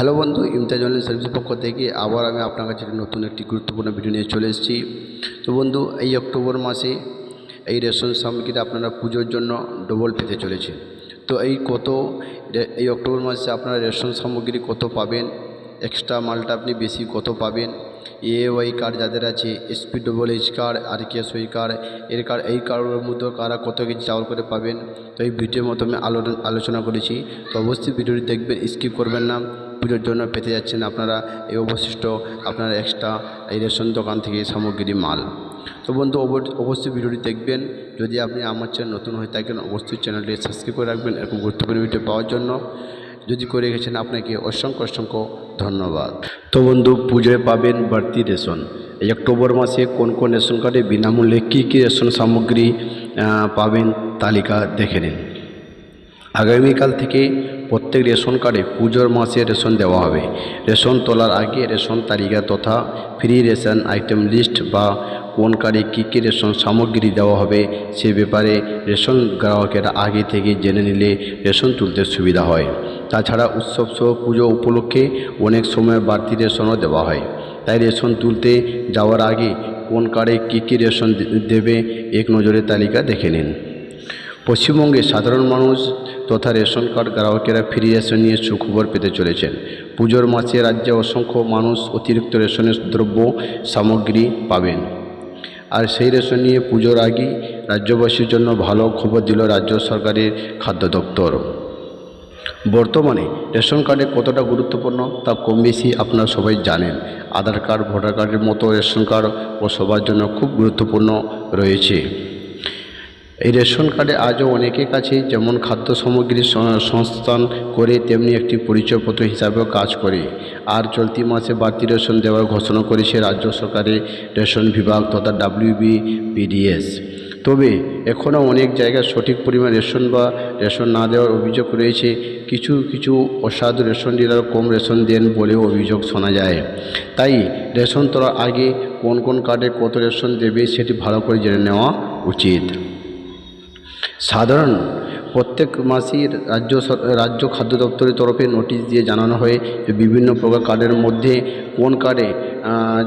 Hello বন্ধু Imtaz online সার্ভিসের পক্ষ থেকে আবার আমি আপনার কাছে নতুন একটি গুরুত্বপূর্ণ ভিডিও নিয়ে চলে এসেছি। তো বন্ধু, এই অক্টোবর মাসে এই রেশন সামগ্রীটা আপনারা পুজোর জন্য ডবল পেতে চলেছে তো এই কত এই অক্টোবর মাসে আপনারা রেশন সামগ্রী কত পাবেন এক্সট্রা মালটা আপনি বেশি কত পাবেন এ ওয়াই কার্ড যাদের আছে SP double H card R K S ওই কার্ড এর কার্ড এই কার্ডের মধ্যে কারা কত কেজি চাউল করে পাবেন, তো এই ভিডিওর মাধ্যমে আলো আলোচনা করেছি। তো অবশ্যই ভিডিওটি দেখবেন স্কিপ করবেন না। পুজোর জন্য পেতে যাচ্ছেন আপনারা এই অবশিষ্ট আপনার এক্সট্রা এই রেশন দোকান থেকে সামগ্রী মাল। তো বন্ধু, অব- অবশ্যই ভিডিওটি দেখবেন। যদি আপনি আমার চ্যানেল নতুন হয়ে থাকেন, অবশ্যই চ্যানেলটি সাবস্ক্রাইব করে রাখবেন এরকম গুরুত্বপূর্ণ ভিডিও পাওয়ার জন্য। যদি করে গেছেন, আপনাকে অসংখ্য অসংখ্য ধন্যবাদ। তো বন্ধু, পুজোয় পাবেন বাড়তি রেশন। এই অক্টোবর মাসে কোন কোন রেশন কার্ডে বিনামূল্যে কী কী রেশন সামগ্রী পাবেন তালিকা দেখে নিন। আগামীকাল থেকে প্রত্যেক রেশন কার্ডে পুজোর মাসে রেশন দেওয়া হবে। রেশন তোলার আগে রেশন তালিকা তথা ফ্রি রেশন আইটেম লিস্ট বা কোন কার্ডে কী কী রেশন সামগ্রী দেওয়া হবে সে ব্যাপারে রেশন গ্রাহকেরা আগে থেকে জেনে নিলে রেশন তুলতে সুবিধা হয়। তাছাড়া উৎসব সহ পুজো উপলক্ষে অনেক সময় বাড়তি রেশনও দেওয়া হয়। তাই রেশন তুলতে যাওয়ার আগে কোন কার্ডে কী কী রেশন দেবে এক নজরে তালিকা দেখে নিন। পশ্চিমবঙ্গে সাধারণ মানুষ তথা রেশন কার্ড গ্রাহকেরা ফ্রি রেশন নিয়ে সুখবর পেতে চলেছেন। পুজোর মাসে রাজ্যে অসংখ্য মানুষ অতিরিক্ত রেশনের দ্রব্য, সামগ্রী পাবেন। আর সেই রেশন নিয়ে পুজোর আগেই রাজ্যবাসীর জন্য ভালো খবর দিল রাজ্য সরকারের খাদ্য দপ্তর। বর্তমানে রেশন কার্ডে কতটা গুরুত্বপূর্ণ তা কম বেশি আপনারা সবাই জানেন। আধার কার্ড, ভোটার কার্ডের মতো রেশন কার্ড ও সবার জন্য খুব গুরুত্বপূর্ণ রয়েছে। এই রেশন কার্ডে আজও অনেকের কাছেই যেমন খাদ্য সামগ্রী সং- সংস্থান করে, তেমনি একটি পরিচয়পত্র হিসাবেও কাজ করে। আর চলতি মাসে বাড়তি রেশন দেওয়ার ঘোষণা করেছে রাজ্য সরকারের রেশন বিভাগ তথা ডাব্লিউবি পিডিএস তবে এখনও অনেক জায়গায় সঠিক পরিমাণ রেশন বা রেশন না দেওয়ার অভিযোগ রয়েছে। কিছু কিছু অসাধু রেশন ডিলার কম রেশন দেন বলেও অভিযোগ শোনা যায়। তাই রেশন তোলার আগে কোন কোন কার্ডে কত রেশন দেবে সেটি ভালো করে জেনে নেওয়া উচিত। সাধারণ প্রত্যেক মাসেই রাজ্য রাজ্য খাদ্য দপ্তরের তরফে নোটিশ দিয়ে জানানো হয় যে বিভিন্ন প্রকার কার্ডের মধ্যে কোন কার্ডে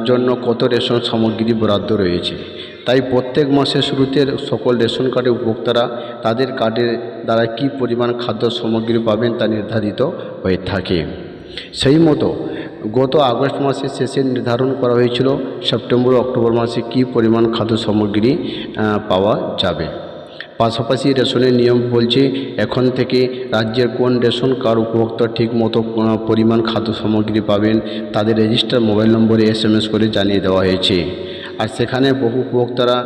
জন্য কত রেশন সামগ্রী বরাদ্দ রয়েছে। তাই প্রত্যেক মাসের শুরুতে সকল রেশন কার্ডের উপভোক্তারা তাদের কার্ডের দ্বারা কী পরিমাণ খাদ্য সামগ্রী পাবেন তা নির্ধারিত হয়ে থাকে। সেই মতো গত আগস্ট মাসের শেষে নির্ধারণ করা হয়েছিল, সেপ্টেম্বর, অক্টোবর মাসে কী পরিমাণ খাদ্য সামগ্রী পাওয়া যাবে। পাশাপাশি রেশনের নিয়ম বলছে, এখন থেকে রাজ্যের কোন রেশন কার্ড উপভোক্তা ঠিক মতো পরিমাণ খাদ্য সামগ্রী পাবেন, তাদের রেজিস্টার মোবাইল নম্বরে এস করে জানিয়ে দেওয়া হয়েছে। আর সেখানে বহু উপভোক্তারা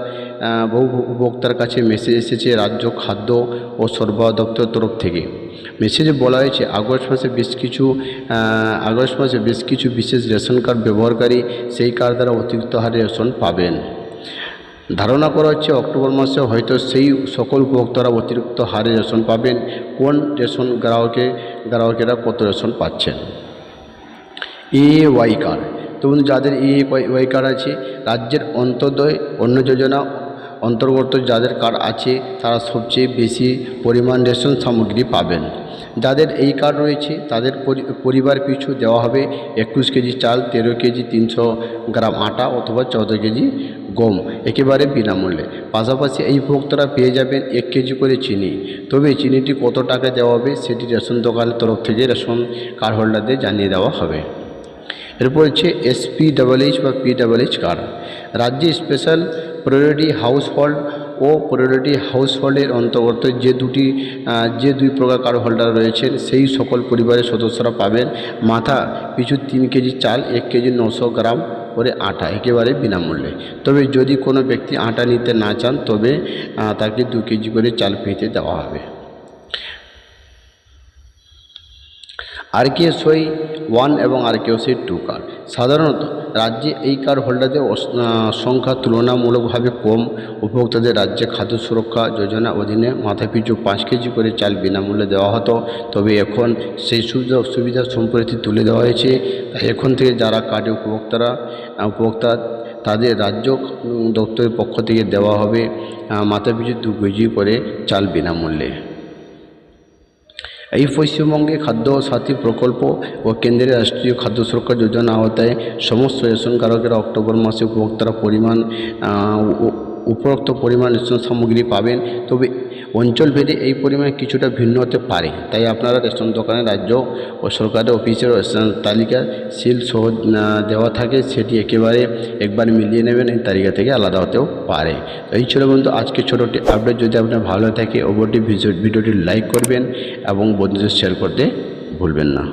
বহু উপভোক্তার কাছে মেসেজ এসেছে রাজ্য খাদ্য ও সরবরাহ দপ্তর তরফ থেকে। মেসেজে বলা হয়েছে, আগস্ট মাসে বেশ কিছু আগস্ট মাসে বেশ কিছু বিশেষ রেশন কার্ড ব্যবহারকারী সেই কার্ড দ্বারা অতিরিক্ত হারে রেশন পাবেন। ধারণা করা হচ্ছে অক্টোবর মাসে হয়তো সেই সকল উপভোক্তারা অতিরিক্ত হারে রেশন পাবেন। কোন রেশন গ্রাহকে, গ্রাহকেরা কত রেশন পাচ্ছেন? A Y card. তো যাদের এ ওয়াই কার্ড আছে, রাজ্যের অন্তর্দয় অন্য যোজনা অন্তর্গত যাদের কার্ড আছে, তারা সবচেয়ে বেশি পরিমাণ রেশন সামগ্রী পাবেন। যাদের এই কার্ড রয়েছে, তাদের পরি- পরিবার পিছু দেওয়া হবে একুশ কেজি চাল, তেরো কেজি তিনশো গ্রাম আটা অথবা চৌদ্দ কেজি গম, একেবারে বিনামূল্যে। পাশাপাশি এই ভোক্তারা পেয়ে যাবেন এক কেজি করে চিনি। তবে চিনিটি কত টাকা দেওয়া হবে, সেটি রেশন দোকানের তরফ থেকে রেশন কার্ড হোল্ডারদের জানিয়ে দেওয়া হবে। এরপর হচ্ছে এসপি ডাবল এইচ বা পি ডাবল এইচ কার্ড। রাজ্যে স্পেশাল প্রায়োরিটি হাউস হোল্ড ও প্রায়োরিটি হাউস হোল্ডের অন্তর্গত যে দুটি যে দুই প্রকার কার্ড হোল্ডার রয়েছেন সেই সকল পরিবারের সদস্যরা পাবেন মাথা পিছু তিন কেজি চাল, এক কেজি নশো গ্রাম করে আটা, একেবারে বিনামূল্যে। তবে যদি কোনো ব্যক্তি আটা নিতে না চান, তবে তাকে দু কেজি করে চাল ফ্রিতে দেওয়া হবে। আর কে সই ওয়ান এবং আর কেউ সই টু কার্ড। সাধারণত রাজ্যে এই কার্ড হোল্ডারদের সংখ্যা তুলনামূলকভাবে কম। উপভোক্তাদের রাজ্যে খাদ্য সুরক্ষা যোজনা অধীনে মাথাপিছু পাঁচ কেজি করে চাল বিনামূল্যে দেওয়া হতো। তবে এখন সেই সুবিধা সুবিধা সম্প্রতি তুলে দেওয়া হয়েছে। এখন থেকে যারা কার্ডে উপভোক্তারা উপভোক্তা, তাদের রাজ্য দপ্তরের পক্ষ থেকে দেওয়া হবে মাথাপিছু দু কেজি করে চাল বিনামূল্যে। এই পশ্চিমবঙ্গে খাদ্য সাথী প্রকল্প ও কেন্দ্রের রাষ্ট্রীয় খাদ্য সুরক্ষা যোজনা আওতায় সমস্ত রেশন কারকেরা অক্টোবর মাসে উপভোক্তারা পরিমাণ উপরোক্ত পরিমাণ রেশন সামগ্রী পাবেন। তবে অঞ্চলভেদে এই পরিমাণ কিছুটা ভিন্ন হতে পারে। তাই আপনারা রেশন দোকানে রাজ্য ও সরকারের অফিসের রেশন তালিকা সিল সহ দেওয়া থাকে, সেটি একেবারে একবার মিলিয়ে নেবেন, এই তালিকা থেকে আলাদা হতেও পারে। এই ছিল বন্ধু, আজকে ছোটোটি আপডেট যদি আপনার ভালো থাকে, অবশ্যই ভিডিওটি লাইক করবেন এবং বন্ধুদের শেয়ার করতে ভুলবেন না।